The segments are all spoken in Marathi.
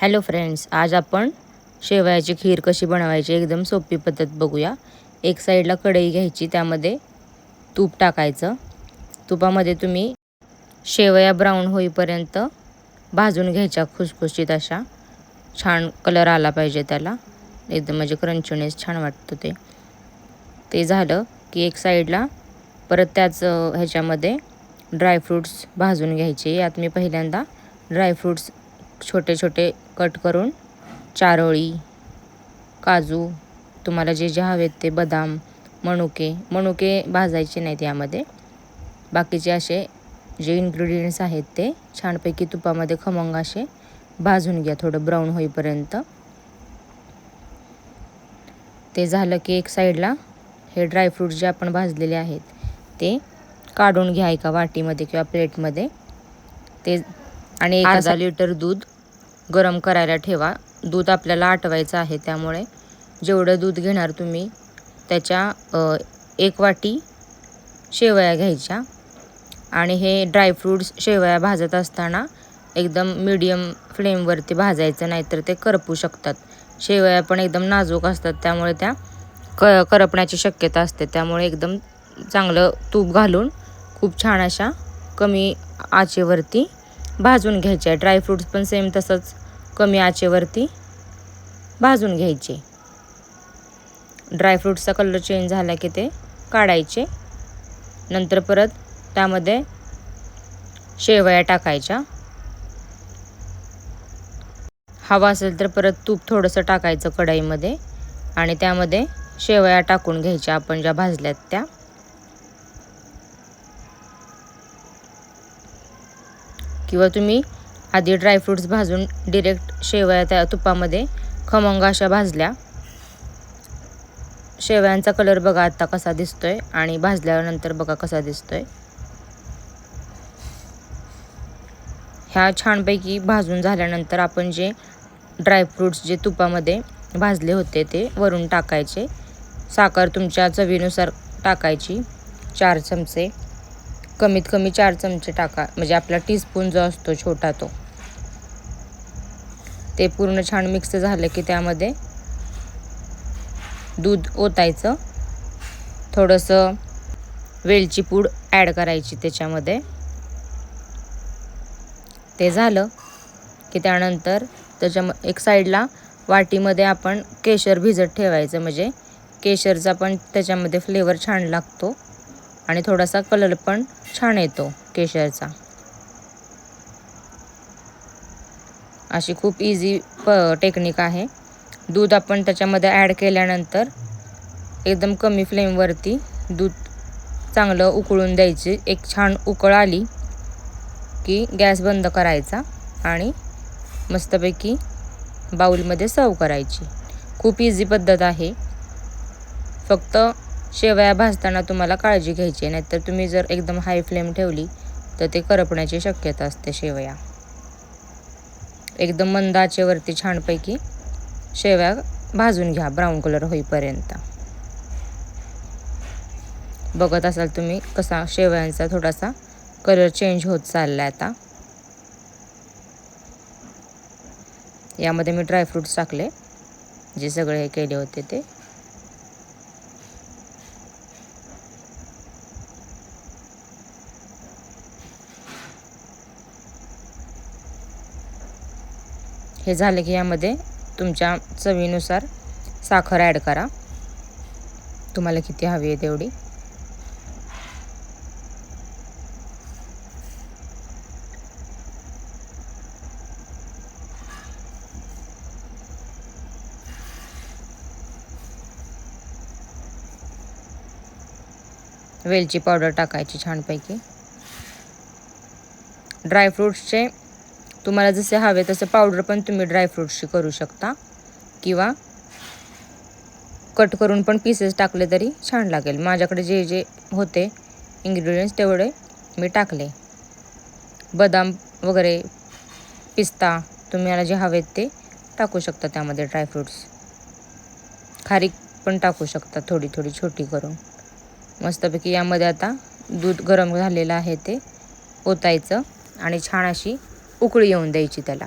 हॅलो फ्रेंड्स आज आपण शेवयाची खीर कशी बनवायची एकदम सोपी पद्धत बघूया. एक साईडला कढई घ्यायची त्यामध्ये तूप टाकायचं. तुपामध्ये तुम्ही शेवया ब्राऊन होईपर्यंत भाजून घ्यायच्या खुसखुशीत अशा. छान कलर आला पाहिजे त्याला. एकदम म्हणजे क्रंचीनेस छान वाटतं ते. ते झालं की एक साईडला परत त्याच ह्याच्यामध्ये ड्रायफ्रूट्स भाजून घ्यायचे. यात मी पहिल्यांदा ड्रायफ्रूट्स छोटे छोटे कट करून चारोळी काजू तुम्हाला जे जे हवेत ते बदाम मनुके मनुके भाजायचे नाहीत यामध्ये. बाकीचे असे जे इन्ग्रेडियंट्स आहेत ते छानपैकी तुपामध्ये खमंग असे भाजून घ्या थोडं ब्राऊन होईपर्यंत. ते झालं की एक साईडला हे ड्रायफ्रूट जे आपण भाजलेले आहेत ते काढून घ्या एका वाटीमध्ये किंवा प्लेटमध्ये ते आणि एक अर्धा लिटर दूध गरम करायला ठेवा. दूध आपल्याला आटवायचं आहे त्यामुळे जेवढं दूध घेणार तुम्ही त्याच्या एक वाटी शेवया घ्यायच्या. आणि हे ड्रायफ्रूट्स शेवया भाजत असताना एकदम मीडियम फ्लेमवरती भाजायचं नाहीतर ते करपू शकतात. शेवया पण एकदम नाजूक असतात त्यामुळे त्या क करपण्याची शक्यता असते. त्यामुळे एकदम चांगलं तूप घालून खूप छान अशा कमी आचेवरती भाजून घ्यायचे. ड्रायफ्रूट्स पण सेम तसंच कमी आचेवरती भाजून घ्यायचे. ड्रायफ्रूट्सचा कलर चेंज झाला की ते काढायचे. नंतर परत त्यामध्ये शेवया टाकायच्या. हवा असेल तर परत तूप थोडंसं टाकायचं कढईमध्ये आणि त्यामध्ये शेवया टाकून घ्यायच्या आपण ज्या भाजल्यात त्या. किंवा तुम्ही आधी ड्रायफ्रूट्स भाजून डिरेक्ट शेवया त्या तुपामध्ये खमंग अशा भाजल्या. शेवयांचा कलर बघा आत्ता कसा दिसतोय आणि भाजल्यानंतर बघा कसा दिसतोय. ह्या छानपैकी भाजून झाल्यानंतर आपण जे ड्रायफ्रूट्स जे तुपामध्ये भाजले होते ते वरून टाकायचे. साखर तुमच्या चवीनुसार टाकायची. चार चमचे. कमीत कमी चार चमचे टाका. म्हणजे आपला टीस्पून जो असतो छोटा तो. ते पूर्ण छान मिक्स झालं की त्यामध्ये दूध ओतायचं. थोडंसं वेलची पूड ॲड करायची त्याच्यामध्ये. ते झालं की त्यानंतर त्याच्या एक साईडला वाटीमध्ये आपण केशर भिजत ठेवायचं. म्हणजे केशरचा पण त्याच्यामध्ये फ्लेवर छान लागतो. आणि थोडासा कलर पण छान येतो केशरचा. अशी खूप इझी प टेक्निक आहे. दूध आपण त्याच्यामध्ये ॲड केल्यानंतर एकदम कमी फ्लेमवरती दूध चांगलं उकळून द्यायची. एक छान उकळ आली की गॅस बंद करायचा आणि मस्तपैकी बाऊलमध्ये सर्व करायची. खूप इझी पद्धत आहे. फक्त शेवया भाजताना तुम्हाला काळजी घ्यायची आहे नाहीतर तुम्ही जर एकदम हाय फ्लेम ठेवली तर ते करपण्याची शक्यता असते शेवया. एकदम मंद आचेवरती छानपैकी शेवया भाजून घ्या ब्राऊन कलर होईपर्यंत. बघत असाल तुम्ही कसा शेवयांचा थोडासा कलर चेंज होत चालला आहे आता. यामध्ये मी ड्रायफ्रूट्स टाकले जे सगळे हे केले होते ते. हे झाले की यामध्ये तुमच्या चवीनुसार साखर ॲड करा. तुम्हाला किती हवी आहे तेवढी. वेलची पावडर टाकायची छानपैकी. ड्रायफ्रूट्सचे तुम्हाला जसे हवे तसे पावडर पण तुम्ही ड्रायफ्रूटशी करू शकता. किंवा कट करून पण पीसेस टाकले तरी छान लागेल. माझ्याकडे जे जे होते इन्ग्रेडियंट्स तेवढे मी टाकले. बदाम वगैरे पिस्ता तुम्हाला जे हवेत ते टाकू शकता त्यामध्ये ड्रायफ्रूट्स खारीक पण टाकू शकता थोडी थोडी छोटी करून. मस्तपैकी यामध्ये आता दूध गरम झालेलं आहे ते ओतायचं आणि छान अशी उकळी येऊन द्यायची त्याला.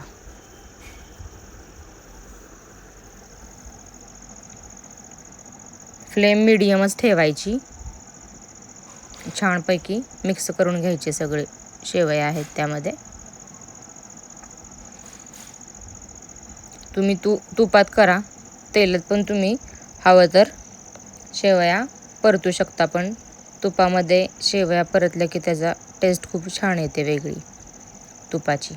फ्लेम मिडियमच ठेवायची. छानपैकी मिक्स करून घ्यायचे सगळे शेवय आहेत त्यामध्ये. तुम्ही तू तु, तुपात करा. तेलात पण तुम्ही हवं तर शेवया परतू शकता पण तुपामध्ये शेवया परतल्या की त्याचा टेस्ट खूप छान येते वेगळी. तुपाची.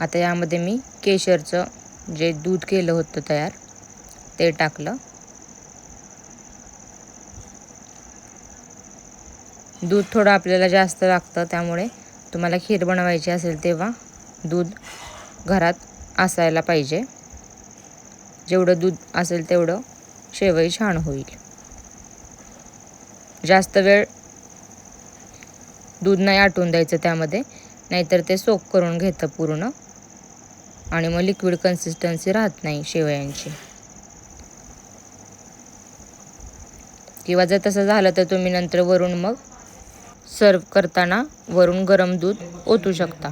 आता यामध्ये मी केशरचं जे दूध केलं होतं तयार ते टाकलं. दूध थोडं आपल्याला जास्त लागतं त्यामुळे तुम्हाला खीर बनवायची असेल तेव्हा दूध घरात असायला पाहिजे. जेवढं दूध असेल तेवढं शेवई छान होईल. जास्त वेळ दूध नाही आटून द्यायचं त्यामध्ये नाहीतर ते सोक करून घेतं पूर्ण. आणि मग लिक्विड कन्सिस्टन्सी राहत नाही शेवयांची. किंवा जर तसं झालं तर तुम्ही नंतर वरून मग सर्व करताना वरून गरम दूध ओतू शकता.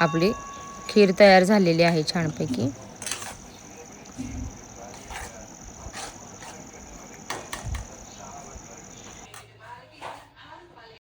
आपली खीर तयार झालेली आहे छानपैकी.